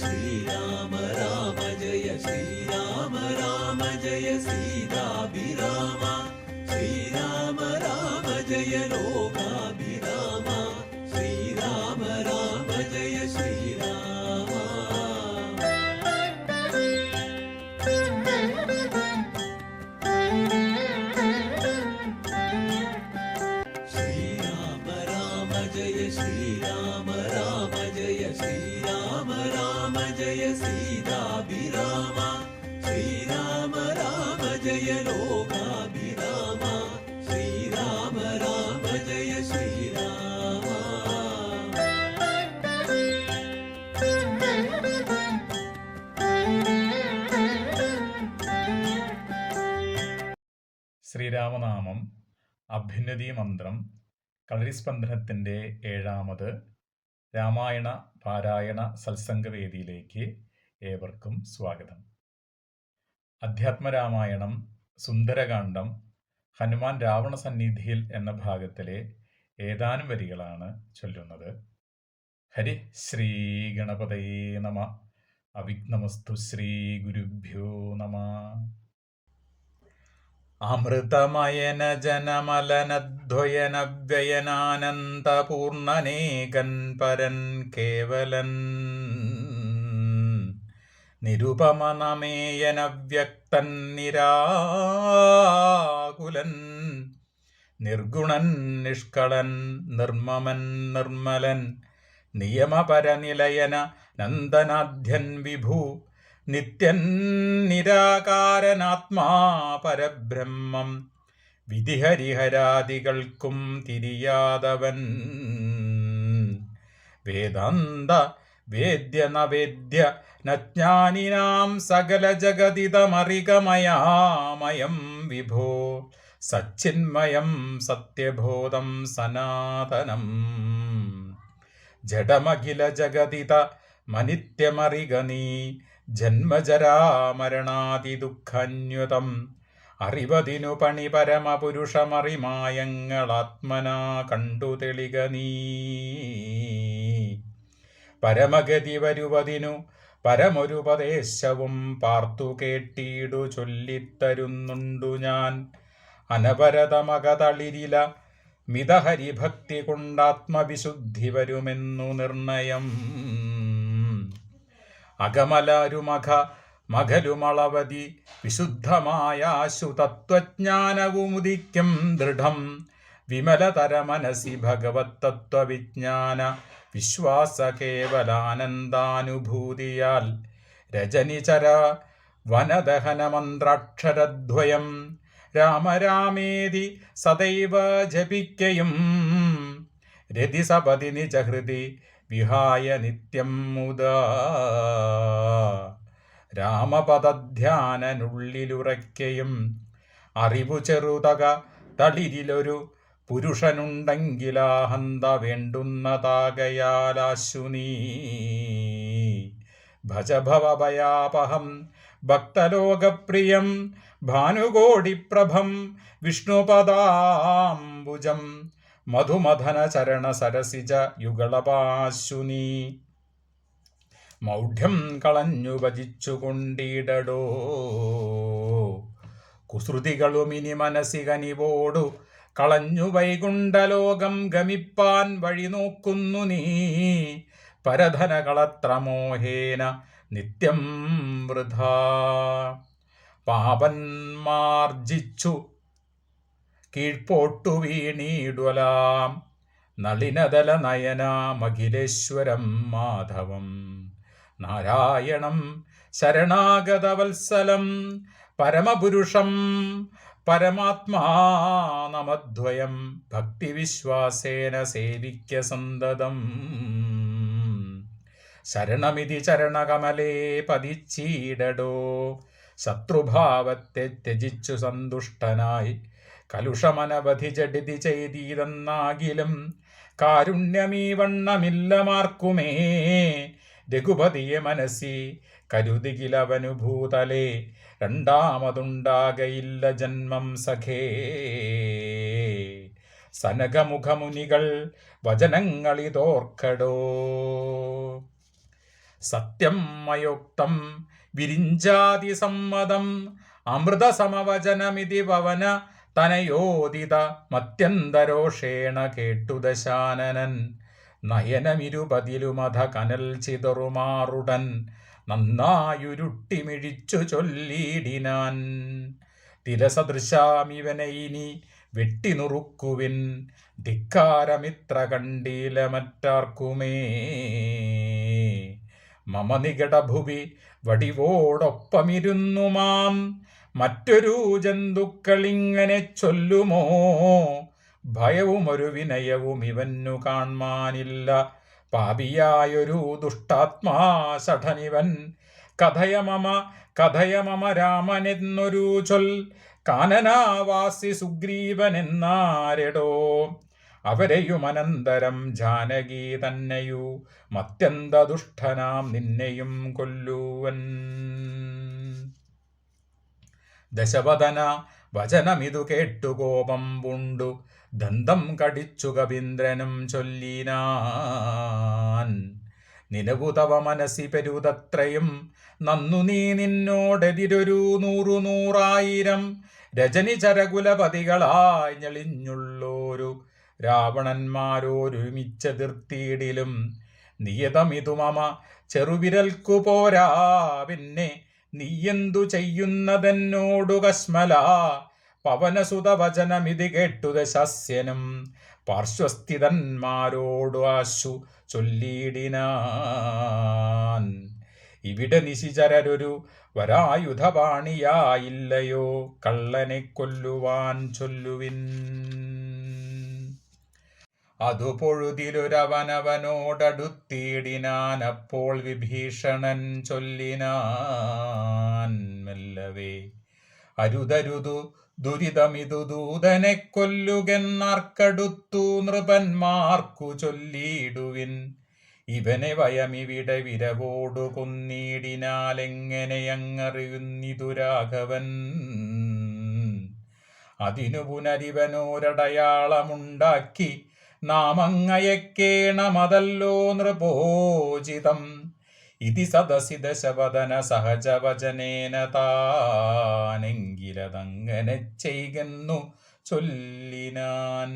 श्रीराम राम जय श्रीराम राम जय श्रीराभि श्रीराम राम जय लोमाभि श्रीराम राम जय श्रीराम श्रीराम राम जय श्रीराम राम जय श्री ശ്രീരാമനാമം അഭ്യുന്നതി മന്ത്രം കളരിസ്പന്ദനത്തിന്റെ ഏഴാമത് രാമായണ പാരായണ സത്സംഗവേദിയിലേക്ക് ഏവർക്കും സ്വാഗതം. അധ്യാത്മരാമായണം സുന്ദരകാന്ഡം ഹനുമാൻ രാവണ സന്നിധിയിൽ എന്ന ഭാഗത്തിലെ ഏതാനും വരികളാണ് ചൊല്ലുന്നത്. ഹരി ശ്രീ ഗണപതയേ നമ. അവിഘ്നമസ്തു ശ്രീ ഗുരുഭ്യോ നമ. അമൃതമയന ജനമലനദ്വയന വ്യയനാനന്ദപൂർണനേകൻ പരൻ കേവലൻ. നിരുപമനമേയന വ്യക്തൻ നിരാകുലൻ. നിർഗുണൻ നിഷ്കളൻ നിർമ്മമൻ നിർമ്മലൻ. നിയമപരനിലയന നന്ദനാധ്യൻ വിഭു നിത്യൻ നിരാകാരനാത്മാ പരബ്രഹ്മം. വിധിഹരിഹരാദികൾക്കും തിരിയാതവൻ. വേദാന്ത വേദ്യ നവേദ്യ നജ്ഞാനിനാം സകല ജഗതിതമറികമയാമയം വിഭോ. സച്ചിന്മയം സത്യബോധം സനാതനം. ജഡമഖില ജഗതിത മനിത്യമറിക നീ. ജന്മജരാമരണാതി ദുഃഖന്യുതം അറിവതിനു പണി പരമപുരുഷമറിമായങ്ങളാത്മനാ കണ്ടു തെളിക നീ. പരമഗതി വരുവതിനു പരമൊരുപദേശവും പാർത്തു കേട്ടീടു ചൊല്ലിത്തരുന്നുണ്ടു ഞാൻ. അനവരതമകതളിരില മിതഹരിഭക്തി കൊണ്ടാത്മവിശുദ്ധി വരുമെന്നു നിർണയം. അകമലരുമഖ മകലുമളവതി വിശുദ്ധമായാശു തത്വജ്ഞാനവുമുദിക്കും ദൃഢം. വിമലതര മനസി ഭഗവത് തത്വവിജ്ഞാന വിശ്വാസ കേവലാനന്ദാനുഭൂതിയാൽ രജനിചര വനദഹനമന്ത്രാക്ഷരദ്വയം രാമരാമേതി സദൈവ ജപിക്കയും. രതിസപതി നിജഹൃതി വിഹായ നിത്യം മുദാ രാമപദധ്യാനനുള്ളിലുറയ്ക്കയും അറിവു ചെറുതക തളിരിലൊരു പുരുഷനുണ്ടെങ്കിലാഹന്ത വേണ്ടുന്നതാകയാലാശുനീ ഭജഭവഭയാപഹം ഭക്തലോകപ്രിയം ഭാനുകോടിപ്രഭം വിഷ്ണുപദാംബുജം മധുമഥന ചരണ സരസിജ യുഗളപാശുനി. മൗഢ്യം കളഞ്ഞു ഭജിച്ചുകൊണ്ടിടടോ കുസൃതികളുമിനി മനസ്സി കനിവോടു കളഞ്ഞു വൈകുണ്ഠലോകം ഗമിപ്പാൻ വഴി നോക്കുന്നു നീ. പരധനകളത്ര മോഹേന നിത്യം വൃഥ. പാപന്മാർജിച്ചു കീഴ്പോട്ടു വീണീടുലാം നളിനതല നയന നയനാമഖിലേശ്വരം മാധവം. നാരായണം ശരണാഗതവത്സലം. പരമപുരുഷം പരമാത്മാനമദ്വയം ഭക്തിവിശ്വാസേന സേവിക്ക സന്തതം. ശരണമിതി ചരണകമലേ പതിച്ചീടടോ. ശത്രുഭാവത്തെ ത്യജിച്ചു സന്തുഷ്ടനായി കലുഷമനവധി ജഡിതി ചെയ്തീതെന്നാകിലും കാരുണ്യമീ വണ്ണമില്ലമാർക്കുമേ രഘുപതിയെ മനസ്സി കരുതികിലവനുഭൂതലേ രണ്ടാമതുണ്ടാകയില്ല ജന്മം സഖേ. സനകമുഖമുനികൾ വചനങ്ങളിതോർക്കടോ. സത്യം മയോക്തം വിരിഞ്ചാതി സമ്മതം അമൃതസമവചനമിതി പവന തനയോദിത മത്യന്തരോഷേണ കേട്ടു ദശാനനൻ. നയനമിരുപതിലുമധ കനൽ ചിതറുമാറുടൻ നന്നായുരുട്ടിമിഴിച്ചു ചൊല്ലിയിടിനാൻ തിരസദൃശാമിവനെ ഇനി വെട്ടിനുറുക്കുവിൻ. ധിക്കാരമിത്ര കണ്ടീല മറ്റാർക്കുമേ മമ നികടഭുവി വടിവോടൊപ്പമിരുന്നു മാം. മറ്റൊരു ജന്തുക്കളിങ്ങനെ ചൊല്ലുമോ? ഭയവും ഒരു വിനയവും ഇവന്നു കാൺമാനില്ല പാപിയായൊരു ദുഷ്ടാത്മാ സഠനിവൻ. കഥയമമ കഥയമമ കഥയ രാമനെന്നൊരു ചൊൽ. കാനനാവാസി സുഗ്രീവനെന്നാരെടോ? അവരെയും അനന്തരം ജാനകി തന്നെയു. മത്യന്ത ദുഷ്ടനാം നിന്നെയും കൊല്ലുവൻ. ദശവദന വചനമിതു കേട്ടു കോപം പുണ്ടു. ദന്തം കടിച്ചു കവീന്ദ്രനും ചൊല്ലിനാൻ. നിലവു മനസ്സി പെരുതത്രയും. നന്നു നീ നിന്നോടെതിരൊരു നൂറു നൂറായിരം. രജനി ചരകുലപതികളായി ഞെളിഞ്ഞുള്ളോരു. രാവണന്മാരോരുമിച്ചെതിർത്തിയിടിലും. നിയതമിതു മമ ചെറുവിരൽക്കു പോരാ പിന്നെ നീയെന്തു ചെയ്യുന്നതെന്നോടു കശ്മല പവനസുത വചനമിതി കേട്ടു ദശസ്യനും പാർശ്വസ്ഥിതന്മാരോടു ആശു ചൊല്ലിയിടിനാൻ. ഇവിടെ നിശിചരരൊരു വരായുധപാണിയായില്ലയോ കള്ളനെ കൊല്ലുവാൻ ചൊല്ലുവിൻ. അതു പൊഴുതിലൊരവനവനോടടുത്തിടിനാനപ്പോൾ വിഭീഷണൻ ചൊല്ലിനാൻ മെല്ലവേ. അരുതരുതു ദുരിതമിതു ദൂതനെ കൊല്ലുകെന്നാർക്കടുത്തു നൃപന്മാർക്കു ചൊല്ലിയിടുവിൻ. ഇവനെ വയമിവിടെ വിരവോടു കൊന്നിടിനാലെങ്ങനെയങ്ങറിയുന്നിതു രാഘവൻ. അതിനു പുനരിവനോരടയാളമുണ്ടാക്കി നാമങ്ങയക്കേണമതല്ലോ നൃപോചിതം. ഇതി സദസി ദശവദന സഹജവചനേന താനെങ്കിലതങ്ങനെ ചെയ്യുന്നു ചൊല്ലിനാൻ.